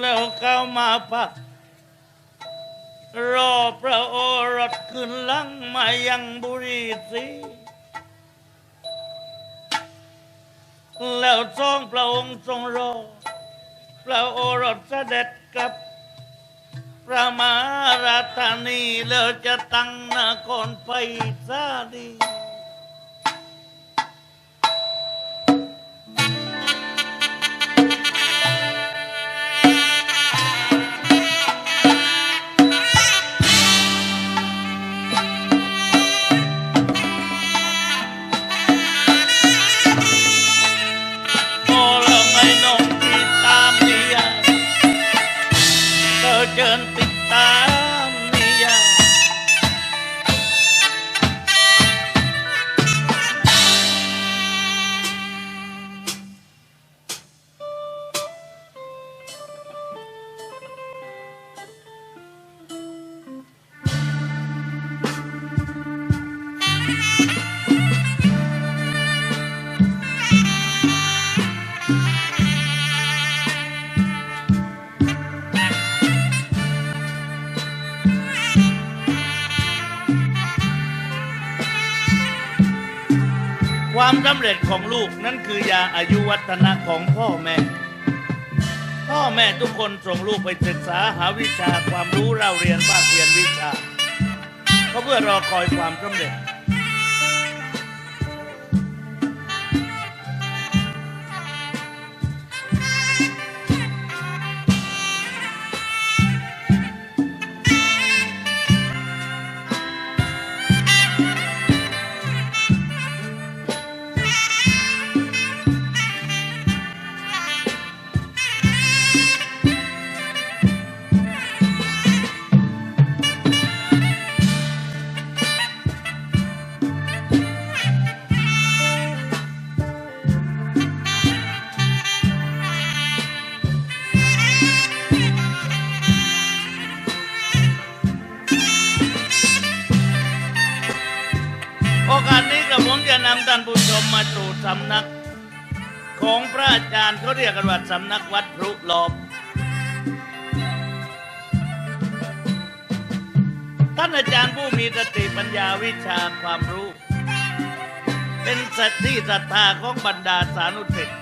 แล้วเข้ามาพัก รอพระโอรสขึ้นลังมายังบุรีศรีแล้วทรงพระองค์ทรงรอ พระโอรสเสด็จกับ พระมหาราธานีแล้วจะตั้งนครไปซาดี ความสำเร็จของลูกนั่นคือยาอายุวัฒนะของพ่อแม่ พ่อแม่ทุกคนส่งลูกไปศึกษาหาวิชาความรู้เราเรียนภาคเรียนวิชา ก็เพื่อรอคอยความสำเร็จ มาสู่สำนัก ของพระอาจารย์เขาเรียกกันว่าสำนักวัดพรุหลอบท่านอาจารย์ผู้มีสติปัญญาวิชาความรู้ เป็นสัตที่ศรัทธาของบรรดาสานุสิ์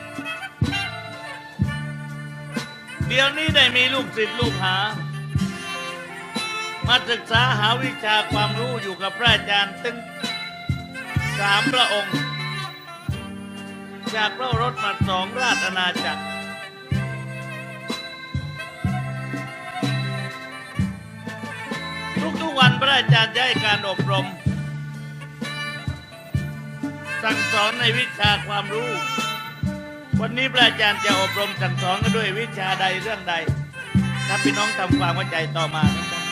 เดี๋ยวนี้ได้มีลูกศิษย์ลูกหา มาศึกษาหาวิชาความรู้อยู่กับพระอาจารย์ตึงสามพระองค์ จากพระโอรถมาสองราชอาณาจักรทุกๆวันพระอาจารย์จะให้การอบรม สั่งสอนในวิชาความรู้ วันนี้พระอาจารย์จะอบรมสั่งสอนกันด้วยวิชาใดเรื่องใด ถ้าพี่น้องทำความเข้าใจต่อมาครับ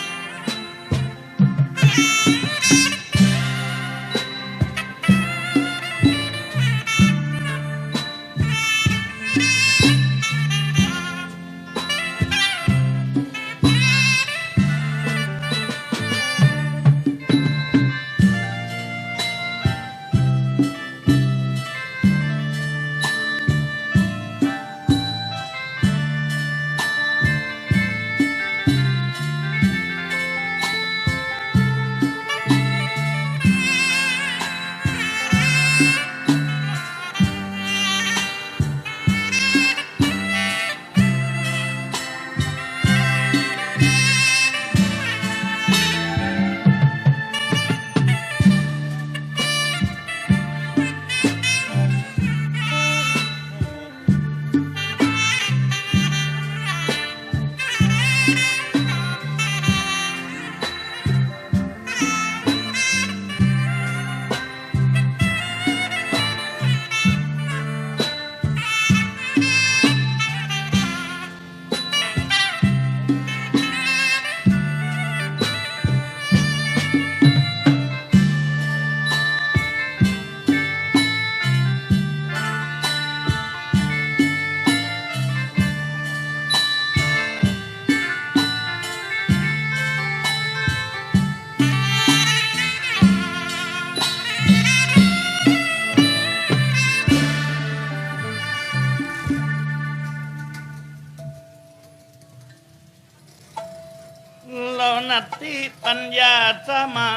ปัญญาสมา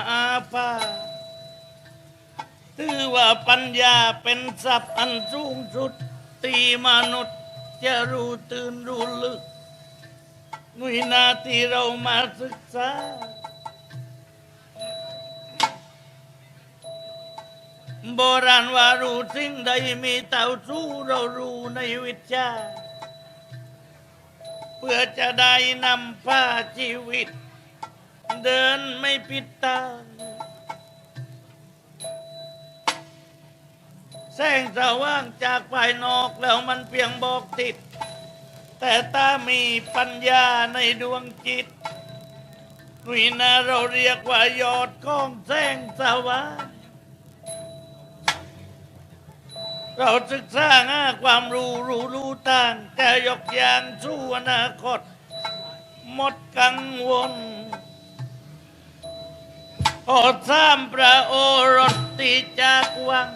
ภาถือว่าปัญญาเป็นทรัพย์อันสูงสุดตีมนุษย์จะรู้ตื่นรู้ลึกหนุยนาที่เรามาศึกษา โบราณว่ารู้สิ่งใดมีเต่าสู้เรารู้ในวิชา เพื่อจะได้นำพาชีวิต เดินไม่ผิดทาแสงสว่างจากภายนอกแล้วมันเพียงบอกติด แต่ถ้ามีปัญญาในดวงจิตวินาเราเรียกว่ายอดของแสงสว่างเราศึกษาหาความรู้รู้รู้ต่างจะยกยานสู่อนาคต หมดกังวล โอดสามพระโอรสติจากวัง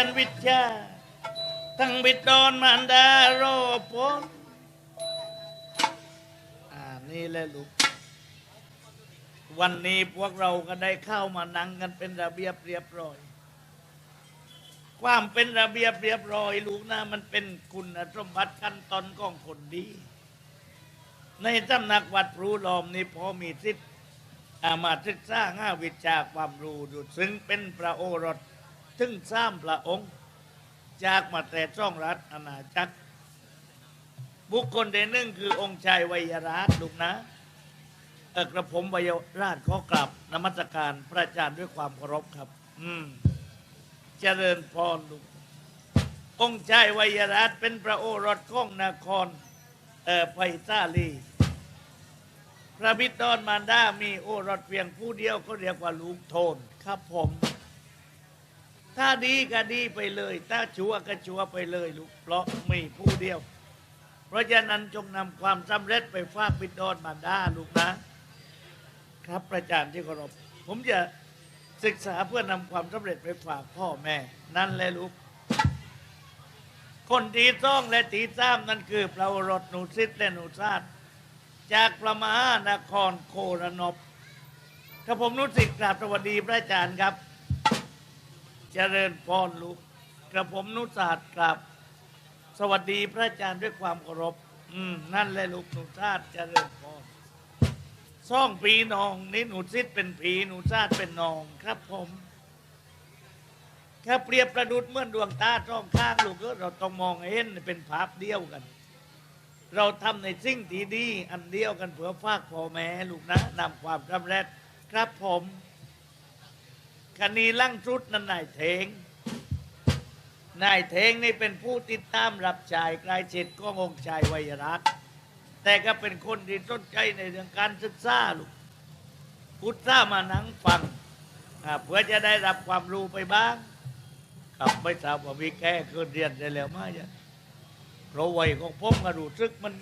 ยนวิชาทั้งบิดดอนมารดาโรพลอ่านี่แหละลูก วันนี้พวกเราก็ได้เข้ามานั่งกันเป็นระเบียบเรียบร้อย ความเป็นระเบียบเรียบร้อยลูกนะมันเป็นคุณสมบัติขั้นตอนของคนดี ในตำหนักวัดพรูลอมนี่พอมีสิทธิ์อามาศึกษาห้าวิชาความรู้อยู่ซึ่งเป็นพระโอรส ถึงสามพระองค์ จากมาแต่ช่องรัฐอาณาจักร บุคคลที่หนึ่งคือองค์ชายวัยราชลูกนะเอกระผมวัยราชขอกลับนมัสการพระอาจารย์ด้วยความเคารพครับ อืม เจริญพรลูก องค์ชายวัยราชเป็นพระโอรสของนครเอ่อไพศาลีพระบิดรมารดามีโอรสเพียงผู้เดียวเขาเรียกว่าลูกโทนครับผม ถ้าดีก็ดีไปเลย ถ้าชั่วก็ชั่วไปเลยลูกเพราะมีผู้เดียว เพราะฉะนั้นจงนำความสำเร็จไปฝากบิดรมารดาลูกนะ ครับประจารย์ที่เคารพผมจะศึกษาเพื่อนำความสำเร็จไปฝากพ่อแม่ นั่นแหละลูก คนที่ซ่องและตีซ้ำนั่นคือพระโอรสหนูซิดและหนูซาดจากพระมหานครโครนบกับผมนุสิกกราบสวัสดีพระอาจารย์ครับ เจริญพรลูกกระผมนุศาสตร์กราบสวัสดีพระอาจารย์ด้วยความเคารพอืมนั่นแหละลูกหนูชาติเจริญพรซ่องปีนองนี่หนูซิดเป็นผีหนูชาติเป็นนองครับผมแค่เปรียบประดุดเมื่อดวงตาช่องข้างลูกก็เราต้องมองเห็นเป็นภาพเดียวกัน เราทำในสิ่งที่ดี อันเดียวกันเผื่อฝากพ่อแม่ลูกนะนำความสำเร็จครับผม คณีลั่งชุดนั่นนายเทง นายเทงนี่เป็นผู้ติดตามรับช้ใกล้ชิดก็องชายวัยรัตแต่ก็เป็นคนที่สนใจในเรื่องการศึกษาลูกพุทธามานังฟังเพื่อจะได้รับความรู้ไปบ้างครับไม่ทราบว่ามีแก้เกินเรียนได้แล้วไหมจ๊ะเพราะวัยของผมก็รู้สึกมัน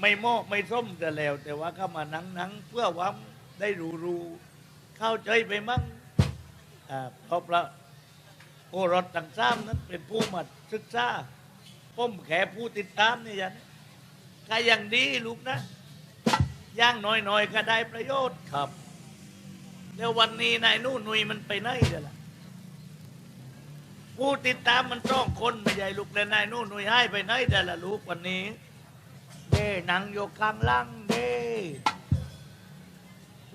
ไม่เหมาะไม่ส้มแต่แล้ว แต่ว่าเข้ามานังนังๆเพื่อว่าได้รู้รู้เข้าใจไปมั่ง เพราะพระโอรสต่างซ้ำนั้นเป็นผู้มาศึกษาผมแค่ผู้ติดตามนี่ยันก็ยังดีลูกนะ ย่างน้อยๆ ก็ได้ประโยชน์ครับ แล้ววันนี้นายนู่นนุยมันไปไหนเดี๋ยวล่ะผู้ติดตามมันต้องคนไม่ใหญ่ลูกและนายนู่นหนุ่ยให้ไปไหนแต่ละลูกวันนี้เด้หนังอยู่ข้างล่างเด้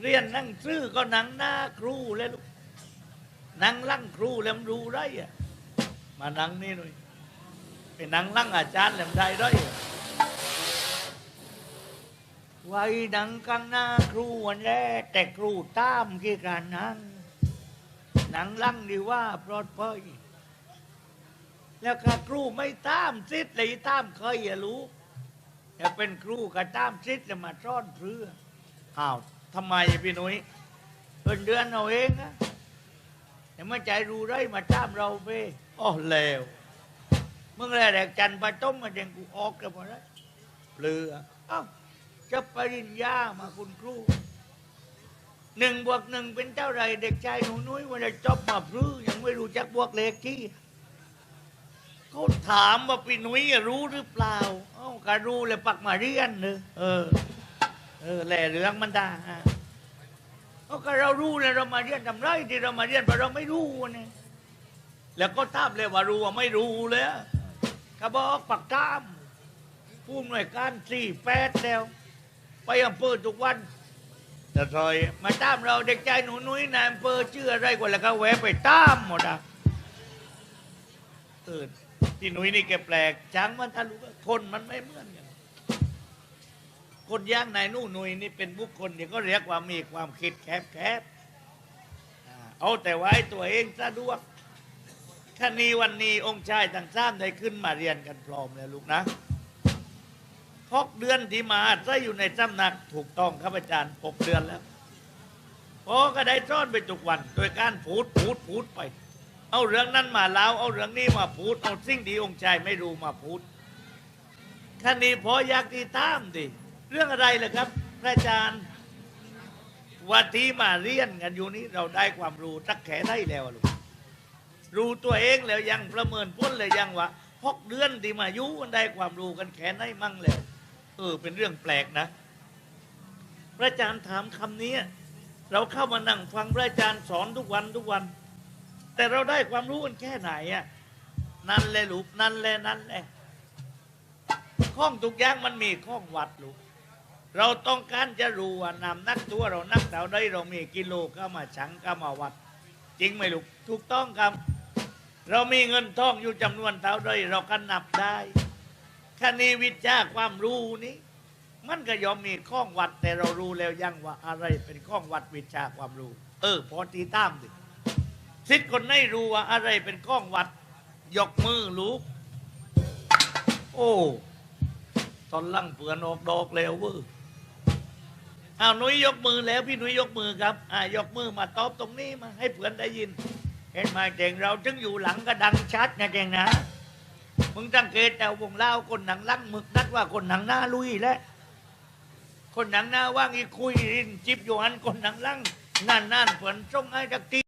เรียนหนั่งซื้อก็หนังหน้าครูเลยลูกห นั่งล่งครูแล้วรู้ไรอะมานังนี่หน่อยเป็นนังลั่งอาจารย์แหลมได้ด้ไว้ดังกังหน้าครูวันแรกแต่ครูตามกี่การนั่งหนังลั่งดีว่าปลอดภัยแล้วก็ครูไม่ตามซิดเลยตามเคยอย่ารู้อย่าเป็นครูก็ตามซิดจะมาซ่อนเพื่ออ้าวทำไมพี่หนุ้ยเป็นเดือนเอาเองนะ แต่ไม่ใจรู้ไรมาตามเราไปอ๋อแล้วมึงแรกจันทร์ปะต้มมาเดงกูออกกันหมดแล้วเปลือเอ้าจะปริญญามาคุณครูหนึ่งบวกหนึ่งเป็นเท่าไรเด็กชายหนูนุ้ยวันจะจบมาพรื้ยังไม่รู้จักบวกเลขที่เขาถามว่าพี่หนุ่ยรู้หรือเปล่า เอ้าก็รู้เลยปักมาเรียนเนอะเออ เออแหล่เรื่องมันได้ฮะ เอาก็เรารู้เลยเรามาเรียนทำไรที่เรามาเรียนเพราะเราไม่รู้เนี่ยแล้วก็ทราบเลยว่ารู้ว่าไม่รู้เลยอะบอกปักตามผู้หน่วยการสี่แปดแล้ว ไปอำเภอทุกวันแต่ซอยมาตามเราเด็กชายหนูนุ้ยนายอำเภอชื่ออะไรกว่าแล้วก็แวะไปตามหมดอะเออพี่หนุ่ยนี่แกแปลกช้างมันทะลุคนมันไม่เหมือนกัน คนย่างนายนู่นนุ่ยนี่เป็นบุคคลที่ก็เรียกว่ามีความคิดแคบแคบเอาแต่ไว้ตัวเองสะดวกคณีวันนี้องค์ชายทั้งสามได้ขึ้นมาเรียนกันพร้อมแล้วลูกนะหกเดือนที่มาอาศัยอยู่ในสำนักถูกต้องครับอาจารย์หกเดือนแล้วพอก็ได้ซ่อนไปทุกวัน โดยการพูดพูดพูดไป เอาเรื่องนั้นมาเล่าเอาเรื่องนี้มาพูด เอาสิ่งดีองค์ชายไม่รู้มาพูดคันนี้พออยากที่ตามดิ เรื่องอะไรเล่ะครับพระอาจารย์วันที่มาเรียนกันอยู่นี้เราได้ความรู้สักแค่ได้แล้วลูกรู้ตัวเองแล้วยังประเมินพ้นเลยยังว่าหกเดือนที่มายู่กันได้ความรู้กันแค่ไหนมั่งแล้วเออ เป็นเรื่องแปลกนะ พระอาจารย์ถามคำนี้ เราเข้ามานั่งฟังพระอาจารย์สอนทุกวันทุกวัน แต่เราได้ความรู้กันแค่ไหนอะนั่นเลยลูกนั่นเลยนั่นเลยข้องทุกอย่างมันมีข้องวัดลูก เราต้องการจะรู้ว่านำนักตัวเรานักเท่าใดเรามีกิโลก็มาฉังก็มาวัด จริงไหมลูกถูกต้องครับ เรามีเงินทองอยู่จำนวนเท่าใดเราก็นับได้คณีวิชาความรู้นี้ มันก็ยอมมีข้องวัด แต่เรารู้แล้วยังว่าอะไรเป็นข้องวัดวิชาความรู้ เออ พอตีตามดิสิทธิ์คนไม่รู้ว่าอะไรเป็นข้องวัด ยกมือลูก โอ้ ตอนลั่งเปลือนออกดอกแล้วเว้ย อ้าวหนุยยกมือแล้วพี่หนุยยกมือครับอ่ายกมือมาตอบตรงนี้มาให้เพื่อนได้ยิน เห็นไหมเก่งเราจึงอยู่หลังก็ดังชัดนะเก่งนะ มึงสังเกตแต่วงเล่าคนหนังลั่งมึกนัดว่าคนหนังหน้าลุยแล้วคนหนังหน้าว่างอีคุยรินจิบอยู่อันคนหนังลั่งนั่นนั่นเพื่อนจงไอ้จักที